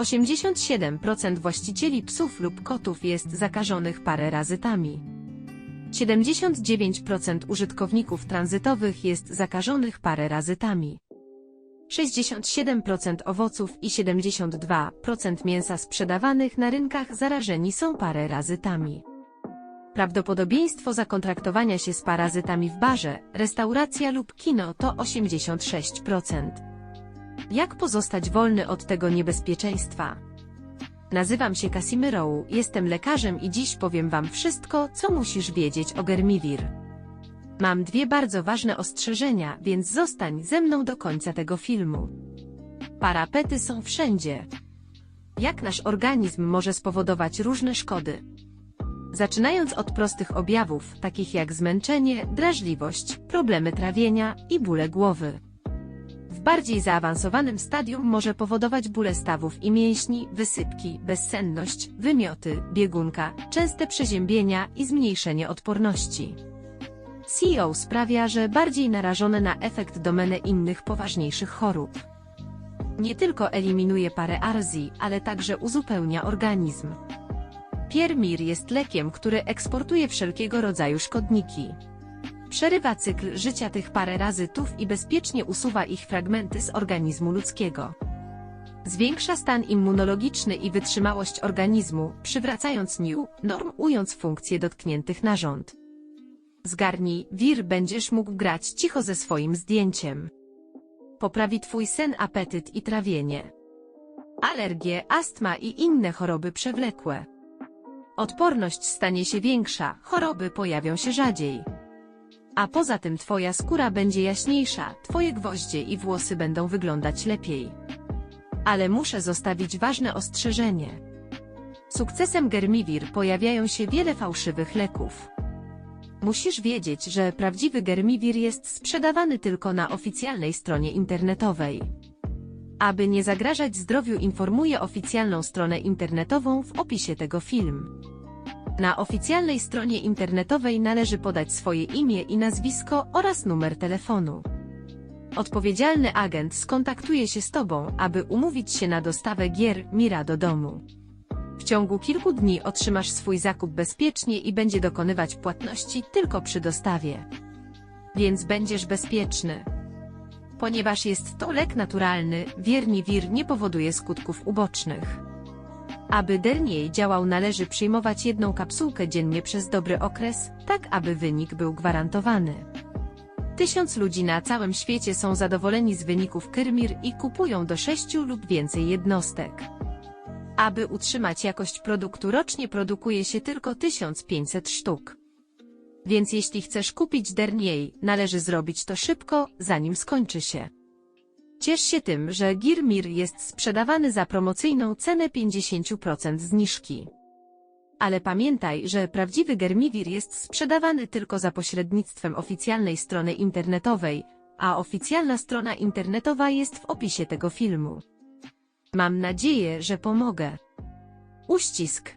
87% właścicieli psów lub kotów jest zakażonych parerazytami. 79% użytkowników tranzytowych jest zakażonych parerazytami. 67% owoców i 72% mięsa sprzedawanych na rynkach zarażeni są parerazytami. Prawdopodobieństwo zakontraktowania się z parazytami w barze, restauracja lub kino to 86%. Jak pozostać wolny od tego niebezpieczeństwa? Nazywam się Casimiro, jestem lekarzem i dziś powiem Wam wszystko, co musisz wiedzieć o Germivir. Mam dwie bardzo ważne ostrzeżenia, więc zostań ze mną do końca tego filmu. Parapety są wszędzie. Jak nasz organizm może spowodować różne szkody? Zaczynając od prostych objawów, takich jak zmęczenie, drażliwość, problemy trawienia i bóle głowy. W bardziej zaawansowanym stadium może powodować bóle stawów i mięśni, wysypki, bezsenność, wymioty, biegunka, częste przeziębienia i zmniejszenie odporności. CEO sprawia, że bardziej narażone na efekt domenę innych poważniejszych chorób. Nie tylko eliminuje parę arzji, ale także uzupełnia organizm. Piermir jest lekiem, który eksportuje wszelkiego rodzaju szkodniki. Przerywa cykl życia tych parerazytów i bezpiecznie usuwa ich fragmenty z organizmu ludzkiego. Zwiększa stan immunologiczny i wytrzymałość organizmu, przywracając new, normując funkcje dotkniętych narząd. Zgarnij, wir będziesz mógł grać cicho ze swoim zdjęciem. Poprawi twój sen, apetyt i trawienie. Alergie, astma i inne choroby przewlekłe. Odporność stanie się większa, choroby pojawią się rzadziej. A poza tym twoja skóra będzie jaśniejsza, twoje gwoździe i włosy będą wyglądać lepiej. Ale muszę zostawić ważne ostrzeżenie. Sukcesem Germivir pojawiają się wiele fałszywych leków. Musisz wiedzieć, że prawdziwy Germivir jest sprzedawany tylko na oficjalnej stronie internetowej. Aby nie zagrażać zdrowiu informuję oficjalną stronę internetową w opisie tego film. Na oficjalnej stronie internetowej należy podać swoje imię i nazwisko oraz numer telefonu. Odpowiedzialny agent skontaktuje się z Tobą, aby umówić się na dostawę gier Mira do domu. W ciągu kilku dni otrzymasz swój zakup bezpiecznie i będzie dokonywać płatności tylko przy dostawie. Więc będziesz bezpieczny. Ponieważ jest to lek naturalny, Wierniwir nie powoduje skutków ubocznych. Aby Dernier działał należy przyjmować jedną kapsułkę dziennie przez dobry okres, tak aby wynik był gwarantowany. Tysiąc ludzi na całym świecie są zadowoleni z wyników Kyrmir i kupują do sześciu lub więcej jednostek. Aby utrzymać jakość produktu rocznie produkuje się tylko 1500 sztuk. Więc jeśli chcesz kupić Dernier, należy zrobić to szybko, zanim skończy się. Ciesz się tym, że Girmir jest sprzedawany za promocyjną cenę 50% zniżki. Ale pamiętaj, że prawdziwy Germivir jest sprzedawany tylko za pośrednictwem oficjalnej strony internetowej, a oficjalna strona internetowa jest w opisie tego filmu. Mam nadzieję, że pomogę. Uścisk.